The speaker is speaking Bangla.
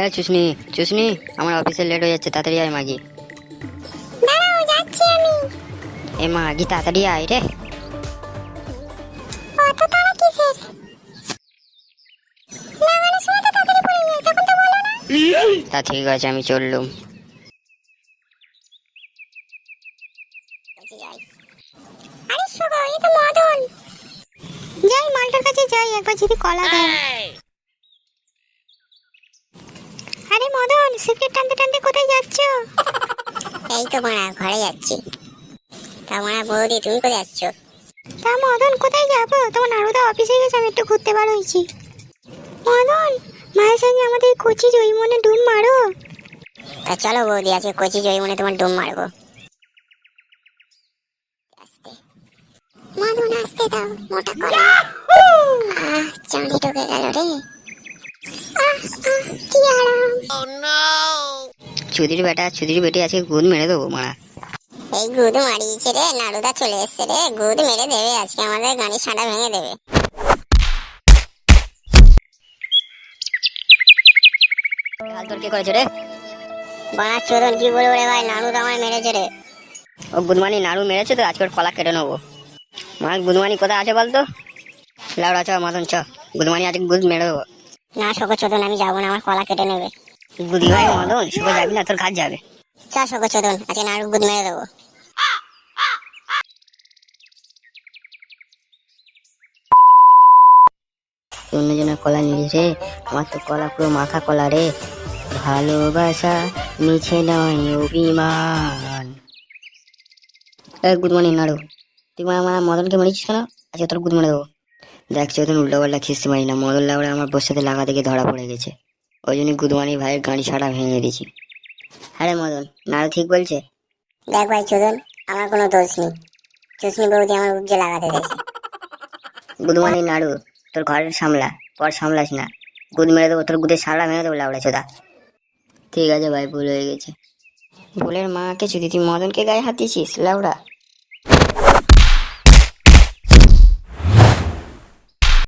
হ্যাঁ চুসনি চুসনি আমার অফিসে লেট হয়ে যাচ্ছে তাড়াতাড়ি আয় মাগি। দাঁড়াও যাচ্ছি আমি। এ মাগি তাড়াতাড়ি আয় রে। অত তারা কিসের? লাগানোর সময় তো তাড়াতাড়ি পড়ে যায় তখন তো বলো না। তা ঠিক আছে আমি চললুম। আরে শোনো এই তো মদন। যাই মালটার কাছে যাই একবার যদি কলা দেয় আরে মদন সিগারেট টানতে টানতে কোথায় যাচ্ছ? এই তো মারা ঘরে যাচ্ছি। তা মারা বৌদি তুমি কোথায় যাচ্ছ? তা মদন কোথায় যাব? তোমার নারুদা অফিসে গেছে আমি একটু ঘুরতে বার হয়েছি। মদন মায়ের সঙ্গে আমাদের কচি জয়মনে ডুব মারো। তা চলো বৌদি আজকে কচি জয়মনে তোমার ডুব মারবো। মদন আসতে দাও মোটা কলা আহ চাঁদি ঢুকে গেল রে। চুদির বেটা চুদির বেটি আজকে গুদ মেরে দেবো মারা। এই গুদ মারিয়েছে রে নাড়ুদা চলে এসছে রে গুদ মেরে দেবে আজকে আমাদের গাড়ির সাঁটা ভেঙে দেবে। হাল তোর কে করেছে রে? বাড়া চোদন কি বলব রে ভাই নাড়ুদা আমায় মেরেছে রে। ও গুদমানি নাড়ু মেরেছে তো আজকে কলা কেটে নেব। মা গুদমানি কোথায় আছে বলতো? লাউড়া চ মদন চ গুদমানি আজকে গুদ মেরে দেবো। না শোকো চোদন আমি যাব না আমার কলা কেটে নেবে। গুদি ভাই মদন শুভ যাবি না তোর কাজ যাবে। চা শোকো চোদন আজকে নাড়ু গুদ মেরে দেবো। অন্যজনের কলা নিলি রে আমার তো কলা পুরো মাখা কলা রে। ভালোবাসা মিছে নয় অভিমান। গুড মর্নিং নাড়ু তুই মানে আমার মদনকে মারিছিস কেন? আজকে তোর গুড মনে দেবো। দেখ চোদন উল্টো পাল্টা খিস্তি মারি না। মদন লাউড়ে আমার বসে সাথে লাগা থেকে ধরা পড়ে গেছে। ওই জন্য গুদমানি ভাইয়ের গাড়ি ছাড়া ভেঙে দিয়েছি। আরে মদন নাড়ু ঠিক বলছে? দেখ ভাই চোদন আমার কোনো দোষ নেই। চুসনি বৌদি আমার উজ্জে লাগাতে গেছে গুদমানি নাড়ু তোর ঘরের সামলা পর সামলাস না। গুদ মেরে দেবো তোর গুদের সামলা ভেঙে দেবো লাউড়া চোদা। ঠিক আছে ভাই ভুল হয়ে গেছে। ভুলের মাকে যদি তুই মদনকে গায়ে হাত দিয়েছিস লাউড়া?